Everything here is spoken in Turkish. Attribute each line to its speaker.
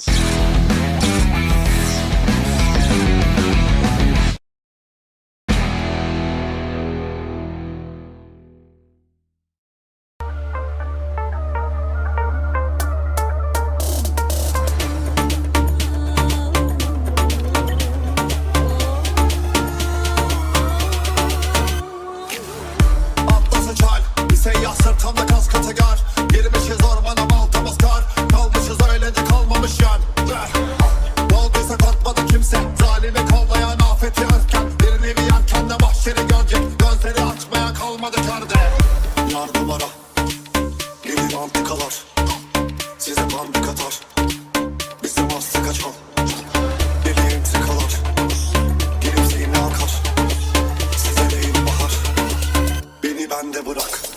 Speaker 1: Atlas'ı
Speaker 2: çal, lise yaz sırtımda kaskatı gar hadi perde. Yar duvara. Yeni antikalar. Size bandı katar. Bizim aslı kaçan Deli entrikalar. Gelimse yine akar. Size değil bahar. Beni bende bırak.